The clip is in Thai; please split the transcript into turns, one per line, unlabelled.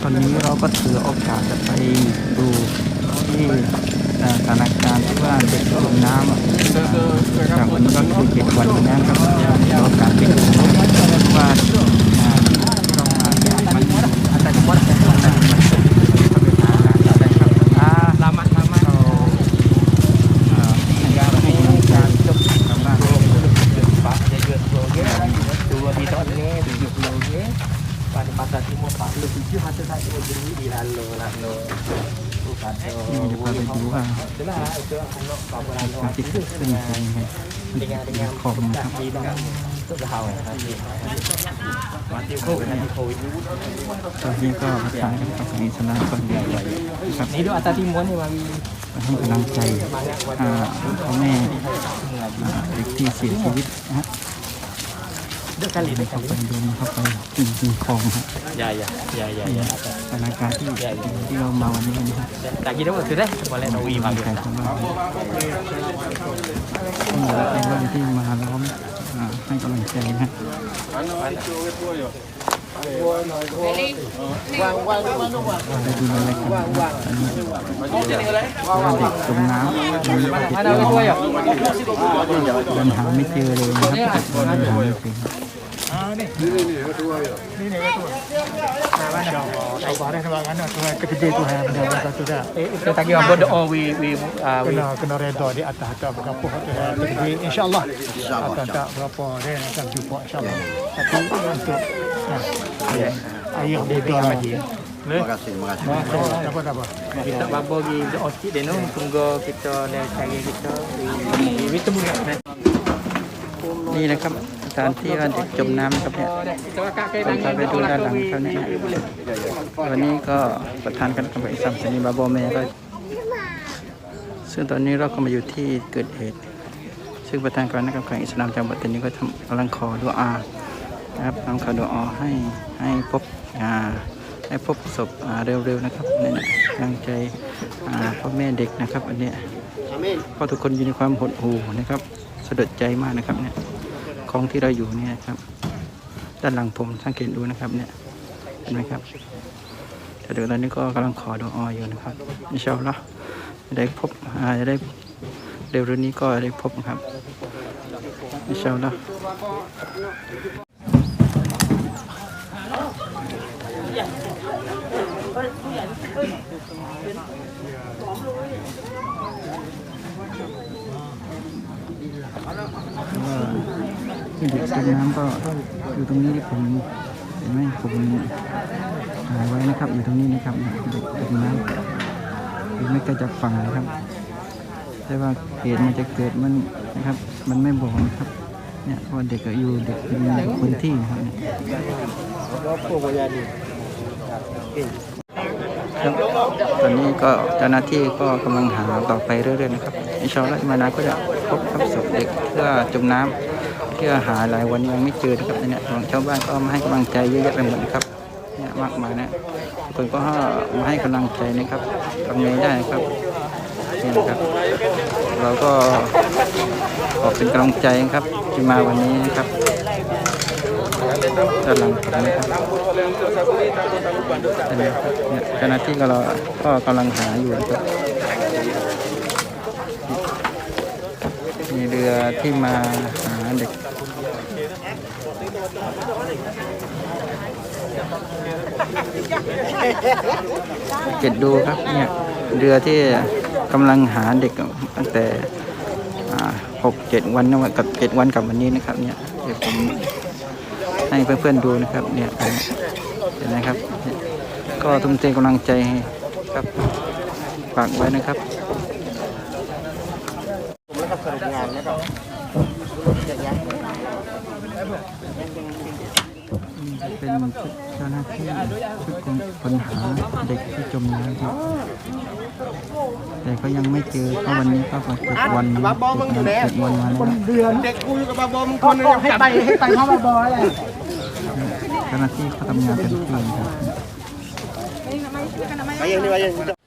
ตอนนี้เราก็ถือโอกาสจะไปดูที่เอ่อสถานการณ์ที่ว่าเด็กจมน้ำอะจากวันนี้ก็คือเจ็ดวันแล้วครับถือโอกาสไปดูว่าอ่าที่เรามาเนี่ยมันอาจจะวัดแต่ละวันมันเป็นอะไรครับอ่า
Selamat selamat.
เราเอ่อให้กำลังใจจบกับว่า
Pak jaga program. Dua di tahun ni tujuh puluh ni. Pada pasar timur empat puluh tujuh hati satu beri di lalu lalu. Bukan
นี่เดี๋ยวพาไปดูว่า
Itulah itu anak bapa
เห ตอนนี้ก็ประสานกับทางสนิสนาคนเดียวเลยนะครับ
นี้ดูอัตรา
ที่
ม้วนเนี่ยมามี
ให้กำลังใจพ่อแม่เด็กที่เสียชีวิตนะฮะ
Duk kali
ได้
duk
เข้า
kali.
ไปเดินเข้าไปจริงคริงคลอย่าอ
ย่าอย่าอย่า
สถานการณ์ที่ที่เรามาวันนี้นะครับ
Tak kira apa tu dah. Boleh nak wi
กำลัง
mari.
ใจชาวบ้านต้องบอกว่าเป็นเรื่องที่มาล้อมให้กำลังใจนะ ฮะได้ดูอะไรกันนะครับอันนี้ว่าเด็กจมน้ำเด็ก
Mana ketua ya?
ยังหาไม่เจอเลยนะครับ Ah ni ketua ya. Ni ni ketua. Ah, ini
ketua. Ah, ini ketua. Ah, ini ketua. Ah, ini ketua. Ah,
ini ketua. Ah, ini ketua. Ah, ini ketua.
Ah, ini ketua. Ah, ini ketua. Ah, ini ketua. Ah, ini ketua. Ah, ini ketua. Ah, ini ketua. Ah, ini ketua. Ah, ini ketua. Ah, ini ketua.
Ah, ini Terima kasih, terima kasih.
Apa apa?
Kita bawa bagi doa sikit dia nung tunggu kita nak cari kita. Ini temu ni.
Ni nak. นะครับสถานที่ว่าเด็กจมน้ำครับเนี่ยผมพาไปดูด้านหลังเขาเนี่ยวันนี้ก็ประธานคณะกรรมการอิสลามสนีบาโบเมก็ซึ่งตอนนี้เราก็มาอยู่ที่เกิดเหตุ ซึ่งประธานคณะกรรมการอิสลามจังหวัดตอนนี้ก็ทำกำลังขอดุอานะครับกำขอดุอาให้ให้พบอ่าให้พบศพเร็วๆนะครับนี่นะกำลังใจพ่อแม่เด็กนะครับ อันเนี้ยเพราะทุกคนอยู่ในความหดหู่นะครับสะดุดใจมากนะครับเนี่ย ของที่เราอยู่เนี่ยครับ ด้านหลังผมสังเกตดูนะครับเนี่ยเห็นไหมครับแต่เดี๋ยวตอนนี้ก็กำลังขอดูอออยู่นะครับอินชาอัลลอฮ์จะได้พบอาจะได้เร็วๆนี้ก็ได้พบครับอินชาอัลลอฮ์ ที่เด็กจมน้ำก็อยู่ตรงนี้ที่ผมเห็นไหมผมถ่ายไว้นะครับ อยู่ตรงนี้นะครับเด็กจมน้ำอยู่ไม่ไกลจากฝั่งนะครับแต่ว่าเหตุมันจะเกิดมันนะครับ มันไม่บอกนะครับเนี่ยเพราะว่าเด็กก็อยู่เด็กเป็นพื้นที่นะครับเนี่ยครับตอนนี้ก็เจ้าหน้าที่ก็กำลังหาต่อไปเรื่อยๆนะครับอินชาอัลลอฮ์มานาก็จะพบครับศพเด็กเพื่อจมน้ำื่อหาหลายวันยังไม่เจอนะครับเนี่ยของชาวบ้านก็มาให้กำลังใจเยอะแยะไปหมดนะครับเนี่ยมากมายนะทุกคนก็มาให้กำลังใจนะครับทำไงได้นะครับนี่นะครับ เราก็ขอเป็นกำลังใจนะครับที่มาวันนี้นะครับด้านหลังนะครับเนไหมครับเนี่ยเจ้าหน้าที่เราก็กำลังหาอยู่นะครับมีเรือที่มาหา เด็กเก็ดดูครับเนี่ยเรือที่กำลังหาเด็กตั้งแต่หกเจ็ดวันนะกับเจ็ดวันกับวันนี้นะครับเนี่ยเดี๋ยวผมให้เพื่อนๆดูนะครับเนี่ยเห็นไหมครับ ก็ทุ่มเทกำลังใจให้ครับฝากไว้นะครับผมและกับคนงานนะครับ จะเป็นชุดเจ้าหน้าที่ชุดค้นหาเด็กที่จมน้ำครับ แต่ก็ยังไม่เจอเพราะวันนี้ก็เจ็ดวันเจ็ดวันเจ็ดวันมาแล้ว
เดือน
เด็กกูอยู่กับบาบอมงคนนึง
ให้ไปให้ไปเข้ามาบ่อยเลย
เจ้าหน้าที่เขาทำงานเต็มที่ครับ
ไปยังนี่ไปยัง